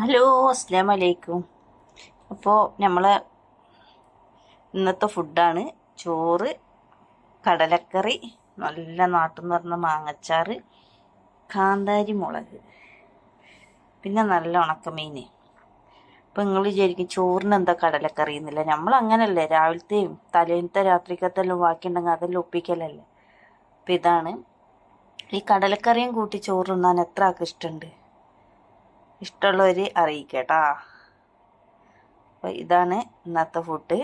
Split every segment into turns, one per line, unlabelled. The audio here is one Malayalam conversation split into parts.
ഹലോ അസ്സാം വലൈക്കും അപ്പോൾ നമ്മൾ ഇന്നത്തെ ഫുഡാണ് ചോറ് കടലക്കറി നല്ല നാട്ടിൽ നിന്ന് പറഞ്ഞ മാങ്ങച്ചാറ് കാന്താരി മുളക്. പിന്നെ നല്ല ഉണക്കമീൻ അപ്പോൾ നിങ്ങൾ വിചാരിക്കും ചോറിന് എന്താ കടലക്കറി എന്നില്ല. നമ്മൾ അങ്ങനല്ലേ രാവിലത്തെയും തലേന്നത്തെ രാത്രിക്കത്തെല്ലാം ബാക്കിയുണ്ടെങ്കിൽ അതെല്ലാം ഒപ്പിക്കലല്ലേ. അപ്പം ഇതാണ്. ഈ കടലക്കറിയും കൂട്ടി ചോറ് ഉണ്ണാൻ എത്ര ആൾക്ക് ഇഷ്ടമുണ്ട് ഇഷ്ടമുള്ളവർ അറിയിക്കട്ടാ. അപ്പോൾ ഇതാണ് ഇന്നത്തെ ഫുഡ്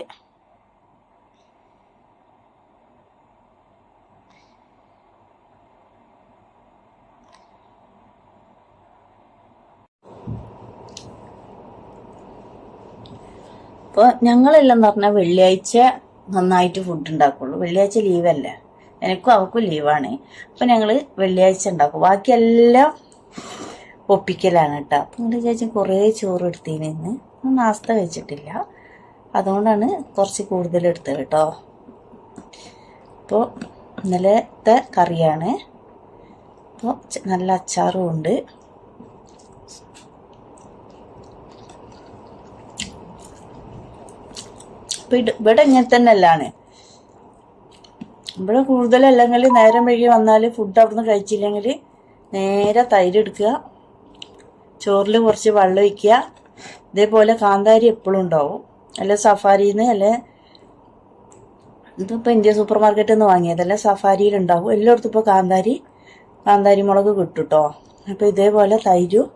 അപ്പോൾ ഞങ്ങളെല്ലാം എന്ന് പറഞ്ഞാൽ വെള്ളിയാഴ്ച നന്നായിട്ട് ഫുഡ് ഉണ്ടാക്കുള്ളൂ. വെള്ളിയാഴ്ച ലീവല്ലേ എനിക്കും അവക്കും ലീവാണ് അപ്പം ഞങ്ങൾ വെള്ളിയാഴ്ച ഉണ്ടാക്കും. ബാക്കിയെല്ലാം ഒപ്പിക്കലാണ് കേട്ടോ അപ്പം നിങ്ങൾ ചേച്ചി കുറേ ചോറ് എടുത്തതിന് നാസ്ത വെച്ചിട്ടില്ല അതുകൊണ്ടാണ് കുറച്ച് കൂടുതൽ എടുത്തത് കേട്ടോ അപ്പോൾ ഇന്നലത്തെ കറിയാണ്. അപ്പോൾ നല്ല അച്ചാറും ഉണ്ട്. ഇവിടെ ഇങ്ങനെ തന്നെ അല്ലാണ് ഇവിടെ കൂടുതലല്ലെങ്കിൽ നേരം വഴി വന്നാൽ ഫുഡ് അവിടുന്ന് കഴിച്ചില്ലെങ്കിൽ നേരെ തൈര് എടുക്കുക. ചോറിൽ കുറച്ച് വെള്ളം ഒഴിക്കുക. ഇതേപോലെ കാന്താരി എപ്പോഴും ഉണ്ടാവും. അല്ല സഫാരിന്ന് അല്ലെ ഇതിപ്പോൾ ഇന്ത്യ സൂപ്പർ മാർക്കറ്റിൽ നിന്ന് വാങ്ങിയതല്ല സഫാരിയിൽ ഉണ്ടാവും. എല്ലായിടത്തും ഇപ്പോൾ കാന്താരി കാന്താരി മുളക് കിട്ടുട്ടോ. കേട്ടോ അപ്പോൾ ഇതേപോലെ തൈരും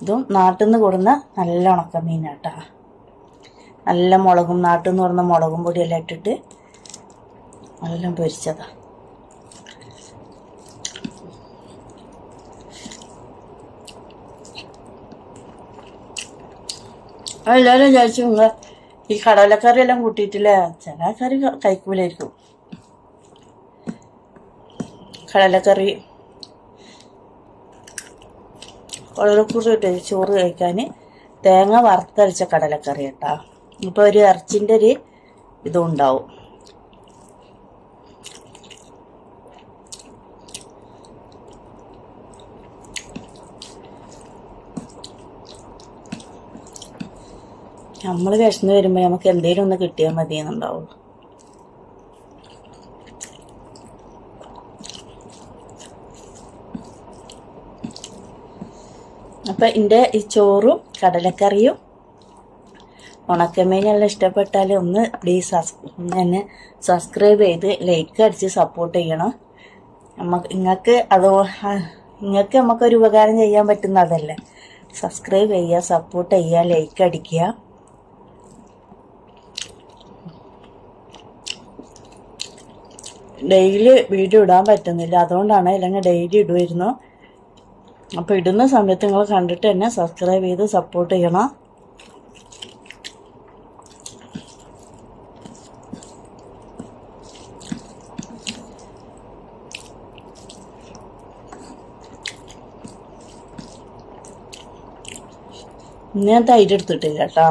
ഇതും നാട്ടിൽ നിന്ന് കൊടുന്ന നല്ല ഉണക്കമീനാട്ടാ. നല്ല മുളകും നാട്ടിൽ നിന്ന് കൊടുന്ന മുളകും പൊടിയെല്ലാം ഇട്ടിട്ട് നല്ല പൊരിച്ചതാ. എല്ലാവരും വിചാരിച്ചു നിങ്ങൾ ഈ കടലക്കറി എല്ലാം കൂട്ടിയിട്ടില്ല? ചില കറി കഴിക്കൂലായിരിക്കും. കടലക്കറി. കടലക്കുറി ഇട്ട് ചോറ് കഴിക്കാൻ തേങ്ങ വറുത്തരച്ച കടലക്കറി കേട്ടാ. ഇപ്പോൾ ഒരു ഇറച്ചിന്റെ ഒരു ഇതും ഉണ്ടാവും. നമ്മൾ വിശന്ന് വരുമ്പോൾ നമുക്ക് എന്തെങ്കിലും ഒന്ന് കിട്ടിയാൽ മതി എന്നുണ്ടാവുള്ളൂ അപ്പം എന്റെ ഈ ചോറും കടലക്കറിയും ഉണക്കമീനെല്ലാം ഇഷ്ടപ്പെട്ടാൽ ഒന്ന് പ്ലീസ് എന്നെ സബ്സ്ക്രൈബ് ചെയ്ത് ലൈക്ക് അടിച്ച് സപ്പോർട്ട് ചെയ്യണം. നമുക്ക് നിങ്ങൾക്ക് അത് നിങ്ങൾക്ക് നമുക്കൊരു ഉപകാരം ചെയ്യാൻ പറ്റുന്ന അതല്ലേ. സബ്സ്ക്രൈബ് ചെയ്യുക സപ്പോർട്ട് ചെയ്യുക ലൈക്ക് അടിക്കുക. ഡെയിലി വീഡിയോ ഇടാൻ പറ്റുന്നില്ല. അതുകൊണ്ടാണ് അല്ലെങ്കിൽ ഡെയിലി ഇടുമായിരുന്നു അപ്പോൾ ഇടുന്ന സമയത്ത് നിങ്ങൾ കണ്ടിട്ട് തന്നെ സബ്സ്ക്രൈബ് ചെയ്ത് സപ്പോർട്ട് ചെയ്യണം. ഞാൻ തൈര് എടുത്തിട്ടില്ല കേട്ടോ.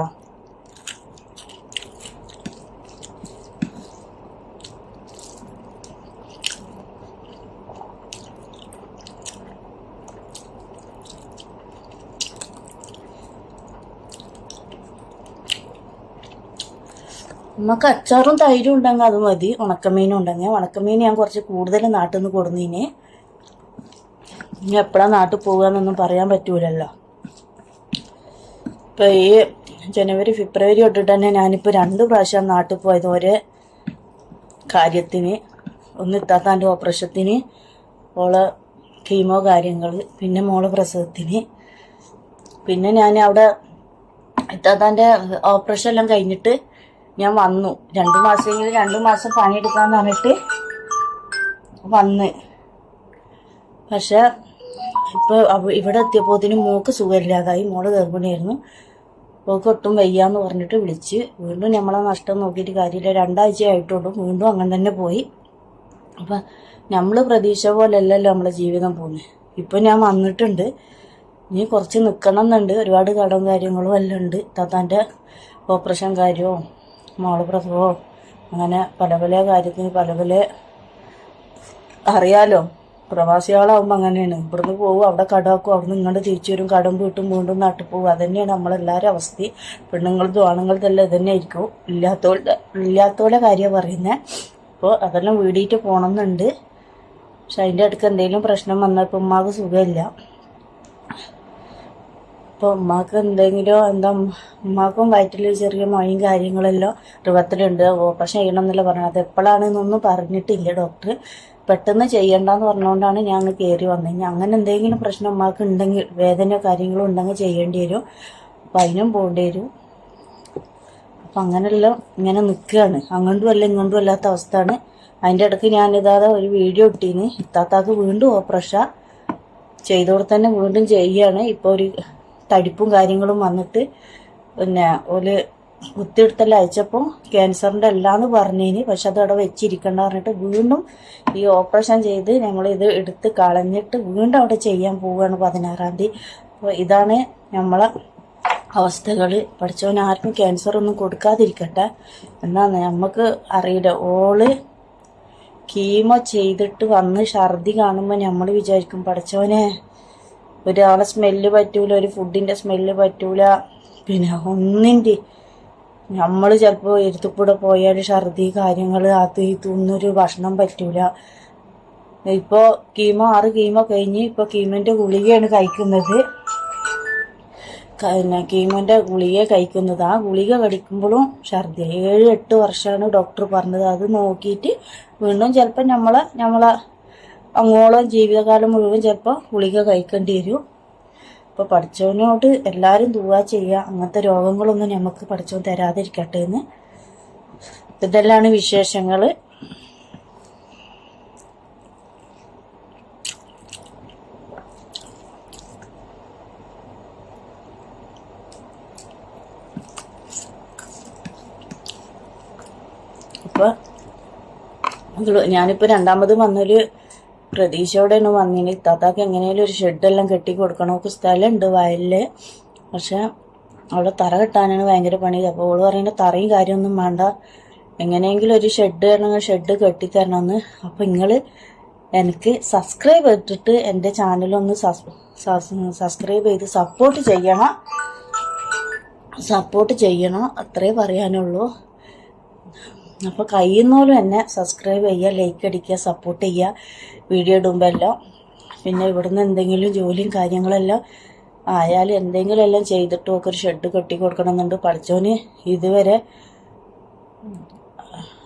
നമുക്ക് അച്ചാറും തൈരും ഉണ്ടെങ്കിൽ അത് മതി. ഉണക്കമീനും ഉണ്ടെങ്കിൽ ഉണക്കമീൻ ഞാൻ കുറച്ച് കൂടുതൽ നാട്ടിൽ നിന്ന് കൊടുന്നീന്. ഇനി എപ്പോഴാണ് നാട്ടിൽ പോകുകയെന്നൊന്നും പറയാൻ പറ്റൂലല്ലോ. ഇപ്പം ഈ ജനുവരി ഫെബ്രുവരി തൊട്ടിട്ട് തന്നെ ഞാനിപ്പോൾ രണ്ട് പ്രാവശ്യം നാട്ടിൽ പോയത് ഒരേ കാര്യത്തിന്. ഒന്ന് ഇത്താത്താന്റെ ഓപ്പറേഷത്തിന് ഓളെ കീമോ കാര്യങ്ങൾ പിന്നെ മോളെ പ്രസവത്തിന്. പിന്നെ ഞാൻ അവിടെ ഇത്താത്താന്റെ ഓപ്പറേഷൻ എല്ലാം കഴിഞ്ഞിട്ട് ഞാൻ വന്നു. രണ്ട് മാസമെങ്കിലും രണ്ടു മാസം പണിയെടുക്കാന്ന് പറഞ്ഞിട്ട് വന്ന്. പക്ഷെ ഇപ്പോൾ ഇവിടെ എത്തിയപ്പോത്തിന് മോക്ക് സുഖമില്ലാതായി. മോൾ ഗർഭിണിയായിരുന്നു. മോക്ക് ഒട്ടും വയ്യാന്ന് പറഞ്ഞിട്ട് വിളിച്ച് വീണ്ടും നമ്മളെ നഷ്ടം നോക്കിയിട്ട് കാര്യമില്ല. രണ്ടാഴ്ച ആയിട്ടുള്ളൂ. വീണ്ടും അങ്ങനെ തന്നെ പോയി. അപ്പം നമ്മൾ പ്രതീക്ഷ പോലെയല്ലല്ലോ നമ്മളെ ജീവിതം പോകുന്നത് ഇപ്പം ഞാൻ വന്നിട്ടുണ്ട്. ഇനി കുറച്ച് നിൽക്കണം എന്നുണ്ട് ഒരുപാട് കടം കാര്യങ്ങളും എല്ലാം ഉണ്ട്. താത്താന്റെ ഓപ്പറേഷൻ കാര്യവും മോൾ പ്രസവവും അങ്ങനെ പല പല കാര്യത്തിന് പല പല അറിയാലോ. പ്രവാസികളാവുമ്പോൾ അങ്ങനെയാണ്. ഇവിടുന്ന് പോകും അവിടെ കടമാക്കും അവിടുന്ന് ഇങ്ങോട്ട് തിരിച്ചു വരും. കടം വീട്ടും വീണ്ടും നാട്ടിൽ പോകും അതന്നെയാണ് നമ്മളെല്ലാവരും അവസ്ഥ. പെണ്ണുങ്ങളതും ആണുങ്ങളതും എല്ലാം ഇതന്നെ ആയിരിക്കും. ഇല്ലാത്തവരുടെ ഇല്ലാത്തോലെ കാര്യം പറയുന്നത് അപ്പോൾ അതെല്ലാം വീടിയിട്ട് പോകണമെന്നുണ്ട് പക്ഷെ അതിന്റെ അടുക്ക് എന്തെങ്കിലും പ്രശ്നം വന്നപ്പോൾ ഉമ്മാക്ക് സുഖമില്ല. അപ്പോൾ ഉമ്മാക്ക് എന്തെങ്കിലും എന്താ ഉമ്മാക്കും വയറ്റിൽ ചെറിയ മൊയും കാര്യങ്ങളെല്ലാം രൂപത്തിലുണ്ട് ഓപ്പറേഷൻ ചെയ്യണം എന്നല്ല പറഞ്ഞത്. അത് എപ്പോഴാണെന്നൊന്നും പറഞ്ഞിട്ടില്ല ഡോക്ടർ. പെട്ടെന്ന് ചെയ്യണ്ടെന്ന് പറഞ്ഞുകൊണ്ടാണ് ഞാൻ അങ്ങ് കയറി വന്നത് ഇനി അങ്ങനെ എന്തെങ്കിലും പ്രശ്നം ഉമ്മാക്ക് ഉണ്ടെങ്കിൽ വേദനയോ കാര്യങ്ങളോ ഉണ്ടെങ്കിൽ ചെയ്യേണ്ടി വരും. അപ്പം അതിനും പോകേണ്ടി വരും. അപ്പം അങ്ങനെയെല്ലാം ഇങ്ങനെ നിൽക്കുകയാണ് അങ്ങോട്ടും അല്ല ഇങ്ങോട്ടും അല്ലാത്ത അവസ്ഥയാണ്. അതിന്റെ ഇടയ്ക്ക് ഞാനിതാതെ ഒരു വീഡിയോ ഇട്ടീന്. ഇത്താത്താക്ക് വീണ്ടും ഓപ്പറേഷൻ ചെയ്തോടെ തന്നെ വീണ്ടും ചെയ്യാണ്. ഇപ്പോൾ ഒരു തടിപ്പും കാര്യങ്ങളും വന്നിട്ട് പിന്നെ ഒരു കുത്തിയെടുത്തെല്ലാം അയച്ചപ്പോൾ ക്യാൻസറിന്റെ അല്ലാന്ന് പറഞ്ഞതിന് പക്ഷെ അത് അവിടെ വെച്ചിരിക്കണ്ട പറഞ്ഞിട്ട് വീണ്ടും ഈ ഓപ്പറേഷൻ ചെയ്ത് ഞങ്ങളിത് എടുത്ത് കളഞ്ഞിട്ട് വീണ്ടും അവിടെ ചെയ്യാൻ പോവുകയാണ് പതിനാറാം തീയതി. അപ്പോൾ ഇതാണ് നമ്മളെ അവസ്ഥകൾ പഠിച്ചവൻ ആർക്കും ക്യാൻസർ ഒന്നും കൊടുക്കാതിരിക്കട്ടെ. എന്നാന്ന് നമുക്ക് അറിയില്ല. ഓൾ കീമോ ചെയ്തിട്ട് വന്ന് ഛർദി കാണുമ്പോൾ നമ്മൾ വിചാരിക്കും പഠിച്ചവനെ ഒരാളെ സ്മെല്ല് പറ്റൂല ഒരു ഫുഡിന്റെ സ്മെല്ല് പറ്റൂല. പിന്നെ ഒന്നിന്റെ നമ്മൾ ചിലപ്പോൾ എരുത്തുകൂടെ പോയാൽ ഛർദി കാര്യങ്ങൾ അത് ഇതൊന്നൊരു ഭക്ഷണം പറ്റൂല. ഇപ്പോൾ കീമോ ആറ് കീമോ കഴിഞ്ഞ് ഇപ്പോൾ കീമോന്റെ ഗുളികയാണ് കഴിക്കുന്നത്. പിന്നെ കീമോന്റെ ഗുളിക കഴിക്കുന്നത്. ആ ഗുളിക കടിക്കുമ്പോഴും ഛർദി. ഏഴ് എട്ട് വർഷമാണ് ഡോക്ടർ പറഞ്ഞത്. അത് നോക്കിയിട്ട് വീണ്ടും ചിലപ്പോൾ നമ്മളെ നമ്മളെ അങ്ങോളം ജീവിതകാലം മുഴുവൻ ചിലപ്പോൾ ഗുളിക കഴിക്കേണ്ടി വരും. അപ്പോൾ പഠിച്ചവനോട് എല്ലാവരും ദുവാ ചെയ്യുക അങ്ങനത്തെ രോഗങ്ങളൊന്നും നമുക്ക് പഠിച്ചവൻ തരാതിരിക്കട്ടെ എന്ന്. ഇതെല്ലാമാണ് വിശേഷങ്ങൾ അപ്പോൾ ഞാനിപ്പോൾ രണ്ടാമത് വന്നൊരു പ്രതീക്ഷയോടെയാണ് വന്നിന്? ഇത്താത്താക്ക് എങ്ങനെയാലും ഒരു ഷെഡെല്ലാം കെട്ടി കൊടുക്കണം. ഒക്കെ സ്ഥലമുണ്ട് വയലിൽ. പക്ഷെ അവിടെ തറ കെട്ടാനാണ് ഭയങ്കര പണി. അപ്പോൾ ഓൾ പറയുന്ന തറയും കാര്യമൊന്നും വേണ്ട. എങ്ങനെയെങ്കിലും ഒരു ഷെഡ് തരണം ഷെഡ് കെട്ടിത്തരണമെന്ന് അപ്പോൾ നിങ്ങൾ എനിക്ക് സബ്സ്ക്രൈബ് ചെയ്തിട്ട് എന്റെ ചാനലൊന്ന് സബ്സ്ക്രൈബ് ചെയ്ത് സപ്പോർട്ട് ചെയ്യണം. സപ്പോർട്ട് ചെയ്യണം. അത്രേ പറയാനുള്ളൂ. അപ്പോൾ കഴിയുന്നോലും എന്നെ സബ്സ്ക്രൈബ് ചെയ്യുക ലൈക്ക് അടിക്കുക സപ്പോർട്ട് ചെയ്യുക. വീഡിയോ ഇടുമ്പോൾ എല്ലാം പിന്നെ ഇവിടുന്ന് എന്തെങ്കിലും ജോലിയും കാര്യങ്ങളെല്ലാം ആയാലും എന്തെങ്കിലും എല്ലാം ചെയ്തിട്ട് ഒക്കെ ഒരു ഷെഡ് കെട്ടി കൊടുക്കണമെന്നുണ്ട്. പഠിച്ചോന് ഇതുവരെ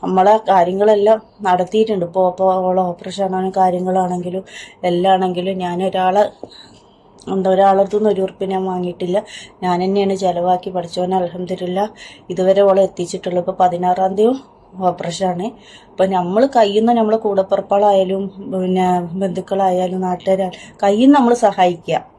നമ്മളെ കാര്യങ്ങളെല്ലാം നടത്തിയിട്ടുണ്ട്. ഇപ്പോൾ ഇപ്പോൾ ഓപ്പറേഷൻ ആണെങ്കിലും കാര്യങ്ങളാണെങ്കിലും എല്ലാം ആണെങ്കിലും ഞാൻ ഒരാളെ എന്താ ഒരാളടുത്തു നിന്ന് ഒരു ഉറുപ്പ് ഞാൻ വാങ്ങിയിട്ടില്ല. ഞാൻ തന്നെയാണ് ചിലവാക്കി പഠിച്ചവനെ അലഹമില്ല ഇതുവരെ ഓളെ എത്തിച്ചിട്ടുള്ളൂ. ഇപ്പോൾ പതിനാറാം തീയതി ഓപ്പറേഷനാണ്. അപ്പോൾ നമ്മൾ കയ്യിൽ നിന്ന് നമ്മളെ കൂടപ്പുറപ്പാളായാലും പിന്നെ ബന്ധുക്കളായാലും നാട്ടുകാരായാലും കയ്യിൽ നിന്ന് നമ്മൾ സഹായിക്കുക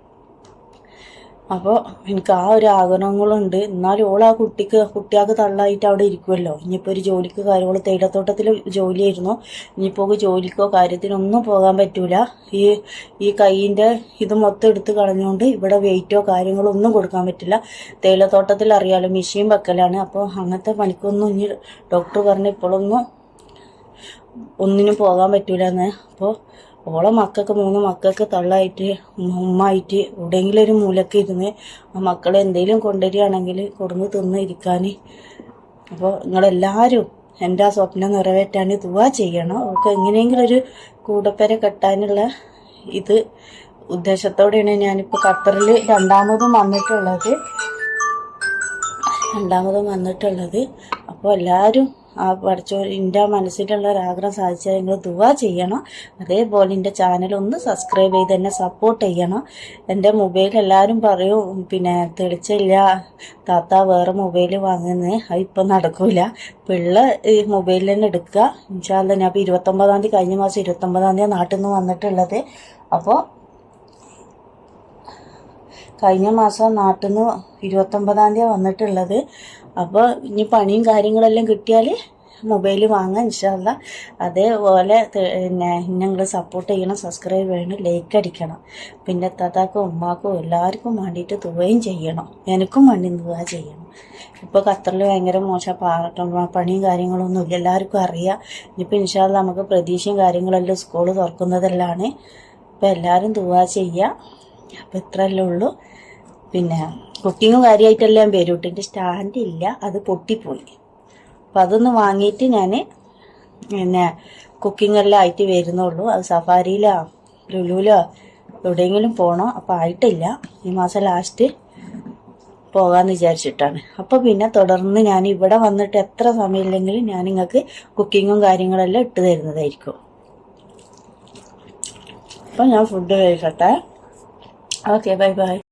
അപ്പോൾ എനിക്ക് ആ ഒരു ആഗ്രഹങ്ങളുണ്ട്. എന്നാലും ഓൾ ആ കുട്ടിക്ക് കുട്ടിയാൾക്ക് തള്ളായിട്ട് അവിടെ ഇരിക്കുമല്ലോ ഇനിയിപ്പോൾ ഒരു ജോലിക്ക് കാര്യങ്ങൾ തേയിലത്തോട്ടത്തിൽ ജോലിയായിരുന്നു. ഇനിയിപ്പോൾ ജോലിക്കോ കാര്യത്തിനൊന്നും പോകാൻ പറ്റൂല. ഈ ഈ കൈയിന്റെ ഇത് മൊത്തം എടുത്ത് കളഞ്ഞുകൊണ്ട് ഇവിടെ വെയിറ്റോ കാര്യങ്ങളോ ഒന്നും കൊടുക്കാൻ പറ്റില്ല. തേയിലത്തോട്ടത്തിൽ അറിയാലോ മെഷീൻ വെക്കലാണ്. അപ്പോൾ അങ്ങനത്തെ പണിക്കൊന്നും ഇനി ഡോക്ടർ പറഞ്ഞ ഇപ്പോഴൊന്നും ഒന്നിനും പോകാൻ പറ്റൂലെന്ന്. അപ്പോൾ ഓളെ മക്കൾക്ക് മൂന്ന് മക്കൾക്ക് തള്ളായിട്ട് ഉമ്മായിട്ട് എവിടെയെങ്കിലും ഒരു മൂലക്ക് ഇരുന്ന് ആ മക്കളെ എന്തെങ്കിലും കൊണ്ടുവരികയാണെങ്കിൽ കൊടുന്ന് തിന്ന് ഇരിക്കാൻ അപ്പോൾ നിങ്ങളെല്ലാവരും എന്റെ ആ സ്വപ്നം നിറവേറ്റാൻ ദുവാ ചെയ്യണം. അവർക്ക് എങ്ങനെയെങ്കിലും ഒരു കൂടപ്പേരെ കെട്ടാനുള്ള ഇത് ഉദ്ദേശത്തോടെയാണ് ഞാനിപ്പോൾ ഖത്തറിൽ രണ്ടാമതും വന്നിട്ടുള്ളത്. രണ്ടാമതും വന്നിട്ടുള്ളത്. അപ്പോൾ എല്ലാവരും ആ പഠിച്ചോ എന്റെ മനസ്സിലുള്ള ഒരാഗ്രഹം സാധിച്ചാൽ നിങ്ങൾ ദുവാ ചെയ്യണം. അതേപോലെ എന്റെ ചാനൽ ഒന്ന് സബ്സ്ക്രൈബ് ചെയ്ത് എന്നെ സപ്പോർട്ട് ചെയ്യണം. എന്റെ മൊബൈൽ എല്ലാവരും പറയും പിന്നെ തെളിച്ചില്ല താത്ത വേറെ മൊബൈൽ വാങ്ങുന്നത് അത് ഇപ്പം നടക്കൂല. പിള്ള ഈ മൊബൈലിൽ തന്നെ എടുക്കുക ഇൻഷാല്ല ഞാൻ ഇപ്പോൾ ഇരുപത്തൊമ്പതാം തീയതി കഴിഞ്ഞ മാസം ഇരുപത്തൊമ്പതാം തീയതി നാട്ടിൽ നിന്ന് വന്നിട്ടുള്ളത്. അപ്പോൾ കഴിഞ്ഞ മാസം നാട്ടിൽ നിന്ന് ഇരുപത്തൊമ്പതാം തീയതി വന്നിട്ടുള്ളത്. അപ്പോൾ ഇനി പണിയും കാര്യങ്ങളെല്ലാം കിട്ടിയാൽ മൊബൈൽ വാങ്ങാൻ ഇൻഷാല്ല അതേപോലെ പിന്നെ ഞങ്ങൾ സപ്പോർട്ട് ചെയ്യണം സബ്സ്ക്രൈബ് ചെയ്യണം ലൈക്ക് അടിക്കണം. പിന്നെ താത്താക്കും ഉമ്മാക്കും എല്ലാവർക്കും വേണ്ടിയിട്ട് തുകയും ചെയ്യണം. എനിക്കും വേണ്ടി തുക ചെയ്യണം. ഇപ്പോൾ ഖത്തറിൽ ഭയങ്കര മോശം പാട്ടം പണിയും കാര്യങ്ങളൊന്നും ഇല്ല. എല്ലാവർക്കും അറിയാം. ഇനിയിപ്പോൾ ഇൻഷാല്ല നമുക്ക് പ്രതീക്ഷയും കാര്യങ്ങളെല്ലാം സ്കൂൾ തുറക്കുന്നതെല്ലാം അപ്പോൾ എല്ലാവരും തുക ചെയ്യുക അപ്പോൾ ഇത്രയല്ലേ ഉള്ളൂ. പിന്നെ കുക്കിങ്ങും കാര്യമായിട്ടെല്ലാം വരും എന്റെ സ്റ്റാൻഡ് ഇല്ല. അത് പൊട്ടിപ്പോയി. അപ്പം അതൊന്ന് വാങ്ങിയിട്ട് ഞാൻ പിന്നെ കുക്കിംഗ് എല്ലാം ആയിട്ട് വരുന്നുള്ളൂ. അത് സഫാരിയിലോ ലുലുവിലോ എവിടെയെങ്കിലും പോകണം അപ്പം ആയിട്ടില്ല. ഈ മാസം ലാസ്റ്റ് പോകാമെന്ന് വിചാരിച്ചിട്ടാണ്. അപ്പോൾ പിന്നെ തുടർന്ന് ഞാൻ ഇവിടെ വന്നിട്ട് എത്ര സമയമില്ലെങ്കിലും ഞാൻ നിങ്ങൾക്ക് കുക്കിങ്ങും കാര്യങ്ങളെല്ലാം ഇട്ട് തരുന്നതായിരിക്കും. അപ്പം ഞാൻ ഫുഡ് കഴിക്കട്ടെ. okay bye bye